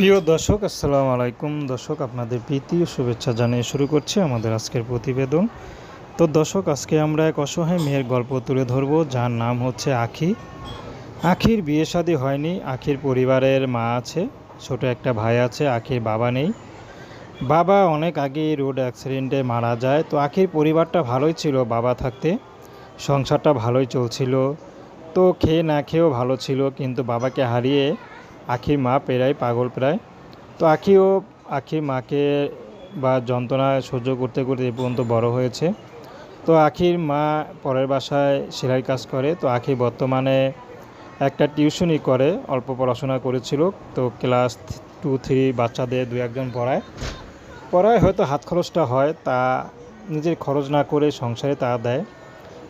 প্রিয় দর্শক, আসসালামু আলাইকুম। দর্শক, আপনাদের প্রীতি শুভেচ্ছা জানিয়ে শুরু করছি আমাদের আজকের প্রতিবেদন। তো দর্শক, আজকে আমরা এক অসহায় মেয়ের গল্প তুলে ধরব, যার নাম হচ্ছে আখি। আখির বিয়ে শাদী হয়নি, আখির পরিবারের মা আছে, ছোট একটা ভাই আছে, আখির বাবা নেই। বাবা অনেক আগে রোড অ্যাক্সিডেন্টে মারা যায়, তো আখির পরিবারটা ভালোই ছিল বাবা থাকতে। সংসারটা ভালোই চলছিল, তো খেয়ে না খেয়েও ভালো ছিল, কিন্তু বাবাকে হারিয়ে আখির মা প্রায় পাগল প্রায় তো আখিও আখির মাকে বা যন্ত্রণা সহ্য করতে করতে এ পর্যন্ত বড় হয়েছে। তো আখির মা পরের বাসায় সেলাই কাজ করে। তো আখি বর্তমানে একটা টিউশনই করে, অল্প পড়াশোনা করেছিল। তো ক্লাস টু, থ্রি বাচ্চাদের দু একজন পড়ায়। পড়ায় হয়তো হাত খরচটা হয়, তা নিজের খরচ না করে সংসারে তা দেয়।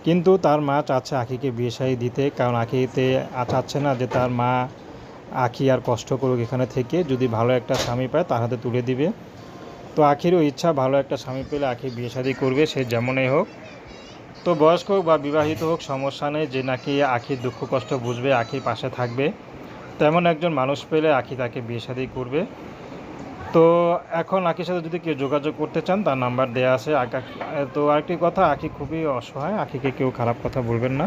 কিন্তু তার মা চাচ্ছে আখিকে বিয়ে শাড়ি দিতে, কারণ আখিতে চাচ্ছে না যে তার মা আখি আর কষ্ট করুক এখানে থেকে। যদি ভালো একটা স্বামী পায়, তার হাতে তুলে দিবে। তো আখিরও ইচ্ছা, ভালো একটা স্বামী পেলে আখি বিয়ে শাদী করবে, সে যেমনই হোক। তো বয়স্ক হোক বা বিবাহিত হোক, সমস্যা নেই যে নাকি আখির দুঃখ কষ্ট বুঝবে, আখির পাশে থাকবে। তেমন একজন মানুষ পেলে আখি তাকে বিয়ে শাদী করবে। তো এখন আখির সাথে যদি কেউ যোগাযোগ করতে চান, তার নাম্বার দেওয়া আছে। তো আরেকটি কথা, আখি খুবই অসহায়, আখিকে কেউ খারাপ কথা বলবেন না।